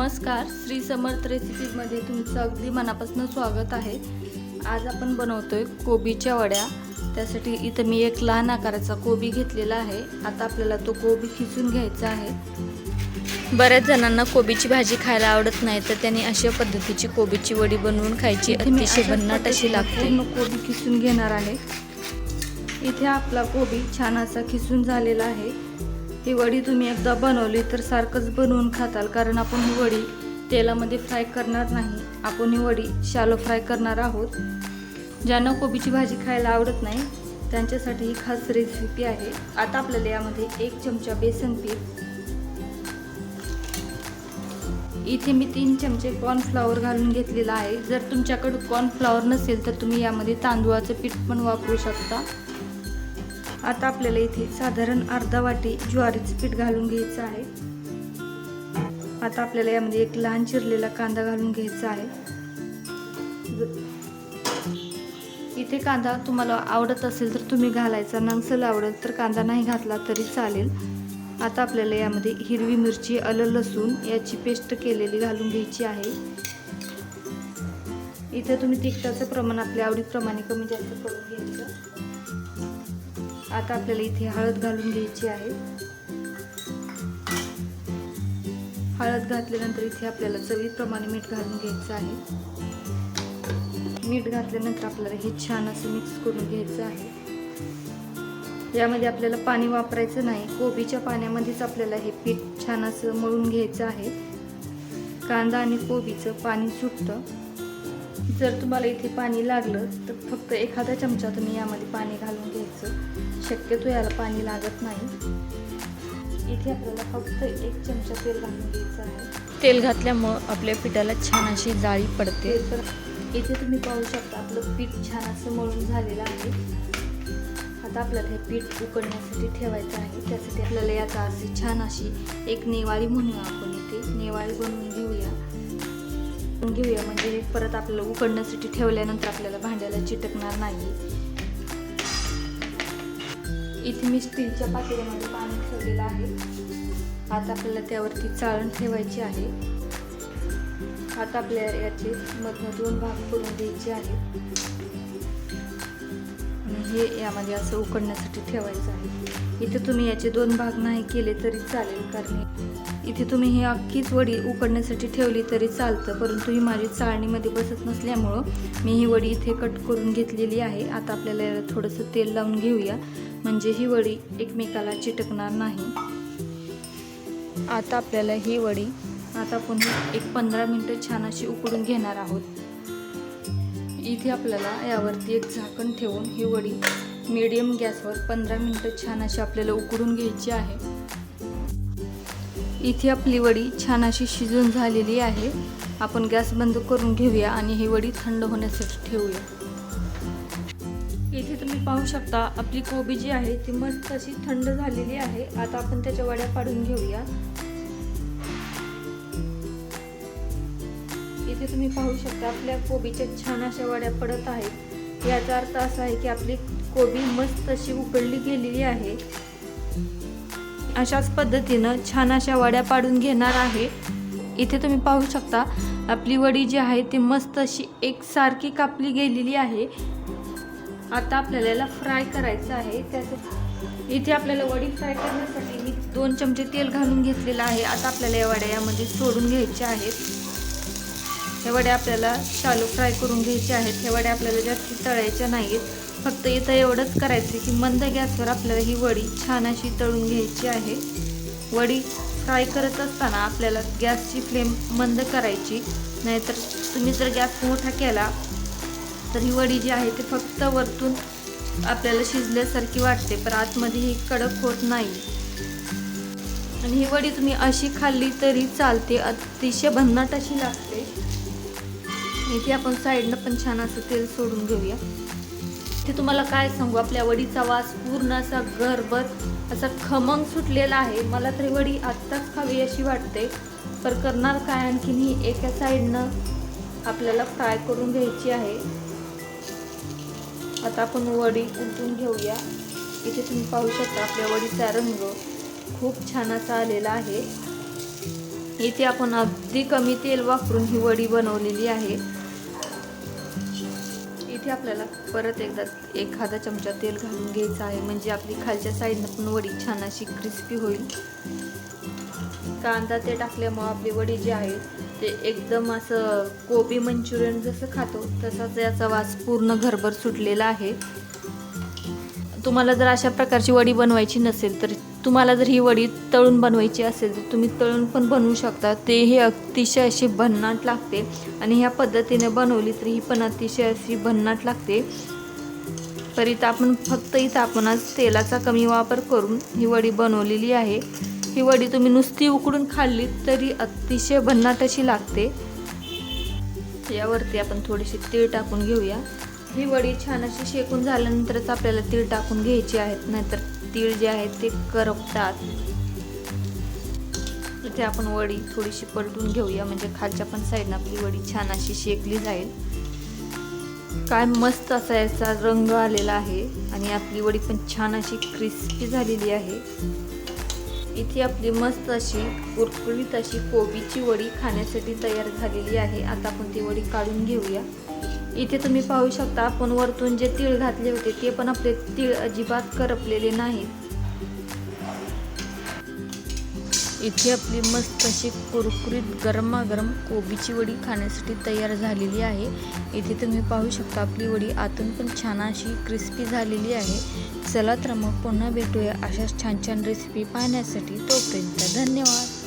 नमस्कार श्री समर्थ रेसिपीमध्ये तुमचं अगदी मनापासून स्वागत आहे. आज आपण बनवतोय कोबीच्या वड्या. त्यासाठी इथं मी एक लहान आकाराचा कोबी घेतलेला आहे. आता आपल्याला तो कोबी खिसून घ्यायचा आहे. बऱ्याच जणांना कोबीची भाजी खायला आवडत नाही तर त्यांनी अशा पद्धतीची कोबीची वडी बनवून खायची अतिशय भन्नाट अशी लागते. पूर्ण कोबी खिसून घेणार आहे. इथे आपला कोबी छान असा खिसून झालेला आहे. ही वडी तुम्ही एकदा बनवली तर सारखंच बनवून खाताल कारण आपण ही वडी तेलामध्ये फ्राय करणार नाही. आपण ही वडी शालो फ्राय करणार आहोत. ज्यांना कोबीची भाजी खायला आवडत नाही त्यांच्यासाठी ही खास रेसिपी आहे. आता आपल्याला यामध्ये एक चमचा बेसन पीठ इथे मी तीन चमचे कॉर्नफ्लॉवर घालून घेतलेला आहे. जर तुमच्याकडे कॉर्नफ्लॉवर नसेल तर तुम्ही यामध्ये तांदूळाचं पीठ पण वापरू शकता. आता आपल्याला इथे साधारण अर्धा वाटी ज्वारीचं पीठ घालून घ्यायचं आहे. आता आपल्याला यामध्ये एक लहान चिरलेला कांदा घालून घ्यायचा आहे. इथे कांदा तुम्हाला आवडत असेल तर तुम्ही घालायचा. नंगसल आवडत तर कांदा नाही घातला तरी चालेल. आता आपल्याला यामध्ये हिरवी मिरची आलं लसूण याची पेस्ट केलेली घालून घ्यायची आहे. इथे तुम्ही तिखटाचं प्रमाण आपल्या आवडीप्रमाणे कमी जास्त करून घ्यायचं. आता आपल्याला इथे हळद घालून घ्यायची आहे. हळद घातल्यानंतर इथे आपल्याला चवीप्रमाणे मीठ घालून घ्यायचं आहे. मीठ घातल्यानंतर आपल्याला हे छान असं मिक्स करून घ्यायचं आहे. यामध्ये आपल्याला पाणी वापरायचं नाही. कोबीच्या पाण्यामध्येच आपल्याला हे पीठ छान असं मळून घ्यायचं आहे. कांदा आणि कोबीचं पाणी सुटतं. जर तुम्हाला इथे पाणी लागलं तर फक्त एखादा चमचा तुम्ही यामध्ये पाणी घालून घ्यायचं. शक्यतो याला पाणी लागत नाही. इथे आपल्याला फक्त एक चमचा तेल घालून घ्यायचं आहे. तेल घातल्यामुळं आपल्या पिठाला छान अशी जाळी पडते. तर इथे तुम्ही पाहू शकता आपलं पीठ छान असं मळून झालेलं आहे. आता आपल्याला हे पीठ उकडण्यासाठी ठेवायचं आहे. त्यासाठी आपल्याला याचा अशी छान अशी एक नेवाळी म्हणूया आपण इथे. नेवाळी बनवून घेऊया. घेऊया. म्हणजे हे परत आपल्याला उकडण्यासाठी ठेवल्यानंतर आपल्याला भांड्याला चिटकणार नाही. इथे मी स्टीलच्या पातेल्यामध्ये पाणी ठेवलेलं आहे. आता आपल्याला त्यावरती चाळण ठेवायची आहे. आता आपल्या याचे मधनं दोन भाग करून द्यायचे आहे हे यामध्ये असं उकडण्यासाठी ठेवायचं आहे. इथे तुम्ही याचे दोन भाग नाही केले तरी चालेल कारण इथे तुम्ही ही अख्खीच वडी उकडण्यासाठी ठेवली तरी चालतं परंतु ही माझी चाळणीमध्ये बसत नसल्यामुळं मी ही वडी इथे कट करून घेतलेली आहे. आता आपल्याला याला थोडंसं तेल लावून घेऊया. म्हणजे ही वडी एकमेकाला चिटकणार नाही. आता आपल्याला ही वडी आता पुन्हा एक पंधरा मिनटं छान अशी उकडून घेणार आहोत. इथे आपल्याला यावरती एक झाकण ठेवून ही वडी मीडियम गॅसवर पंधरा मिनटं छान अशी आपल्याला उकडून घ्यायची आहे. इथे आपली वडी छान अशी शिजून झालेली आहे. आपण गॅस बंद करून घेऊया आणि ही वडी थंड होण्यासाठी ठेवूया. इथे तुम्ही पाहू शकता आपली कोबी जी आहे ती मस्त अशी थंड झालेली आहे. आता आपण त्याच्या वड्या पाडून घेऊया. इथे तुम्ही पाहू शकता आपल्या कोबीच्या छान अशा वड्या पडत आहेत. याचा अर्थ असा आहे की आपली कोबी मस्त अशी उकडली गेलेली आहे. अशाच पद्धतीनं छान अशा वड्या पाडून घेणार आहे. इथे तुम्ही पाहू शकता आपली वडी जी आहे ती मस्त अशी एकसारखी कापली गेलेली आहे. आता आपल्याला याला फ्राय करायचं आहे. त्याचं इथे आपल्याला वडी फ्राय करण्यासाठी मी दोन चमचे तेल घालून घेतलेलं आहे. आता आपल्याला या वड्या यामध्ये सोडून घ्यायच्या आहेत. हे वड्या आपल्याला शालू फ्राय करून घ्यायचे आहेत. हे वड्या आपल्याला जास्त तळायच्या नाहीत. फक्त इथं एवढंच करायचं की मंद गॅसवर आपल्याला ही वडी छान अशी तळून घ्यायची आहे. वडी फ्राय करत असताना आपल्याला गॅसची फ्लेम मंद करायची. नाहीतर तुम्ही जर गॅस मोठा केला तर ही वडी जी आहे ती फक्त वरतून आपल्याला शिजल्यासारखी वाटते पण आतमध्ये ही कडक होत नाही. आणि ही वडी तुम्ही अशी खाल्ली तरी चालते अतिशय भन्नाट अशी लागते. इथे आपण साईडनं पण छान असं तेल सोडून घेऊया. ते तुम्हाला काय सांगू? आपल्या वडीचा वास पूर्ण असा घरभर असा खमंग सुटलेला आहे. मला तरी वडी आत्ताच खावी अशी वाटते. पर करणार काय? आणखीन ही एका साईडनं आपल्याला फ्राय करून घ्यायची आहे. आता आपण वडी उलटून घेऊया. इथे तुम्ही पाहू शकता आपल्या वडीचा रंग खूप छान असा आलेला आहे. इथे आपण अगदी कमी तेल वापरून ही वडी बनवलेली आहे. इथे आपल्याला परत एकदा एखादा चमचा तेल घालून घ्यायचं आहे. म्हणजे आपली खालच्या साईडनं पण वडी छान अशी क्रिस्पी होईल. कांदा ते टाकल्यामुळं आपली वडी जी आहे ते एकदम असं कोबी मंचुरियन जसं खातो तसाच याचा वास पूर्ण घरभर सुटलेला आहे. तुम्हाला जर अशा प्रकारची वडी बनवायची नसेल तर तुम्हाला जर ही वडी तळून बनवायची असेल तर तुम्ही तळून पण बनवू शकता. ते हे अतिशय अशी भन्नाट लागते. आणि ह्या पद्धतीने बनवली तर ही पण अतिशय अशी भन्नाट लागते. तर इथं आपण फक्त इथं आपण आज तेलाचा कमी वापर करून ही वडी बनवलेली आहे. ही वडी तुम्ही नुसती उकडून खाल्ली तरी अतिशय भन्नाट अशी लागते. यावरती आपण थोडीशी तीळ टाकून घेऊया. ही वडी छान अशी शेकून झाल्यानंतरच आपल्याला तीळ टाकून घ्यायची आहेत नाहीतर तीळ जे आहेत ते करपतात. इथे आपण वडी थोडीशी पलटून घेऊया म्हणजे खालच्या पण साईडनं आपली वडी छान अशी शेकली जाईल. काय मस्त असा याचा रंग आलेला आहे आणि आपली वडी पण छान अशी क्रिस्पी झालेली आहे. इथे आपली मस्त अशी कुरकुरीत अशी कोबीची वडी खाण्यासाठी तयार झालेली आहे. आता आपण ती वडी काढून घेऊया. इथे तुम्ही पाहू शकता आपण वरतून जे तीळ घातले होते ते पण आपले तीळ अजिबात करपलेले नाहीत. इथे आपली मस्त अशी कुरकुरीत गरमागरम कोबीची वडी खाण्यासाठी तयार झालेली आहे. इथे तुम्ही पाहू शकता आपली वडी आतून पण छान अशी क्रिस्पी झालेली आहे. चला तर मग पुन्हा भेटूया अशाच छान छान रेसिपी पाहण्यासाठी. तोपर्यंत धन्यवाद.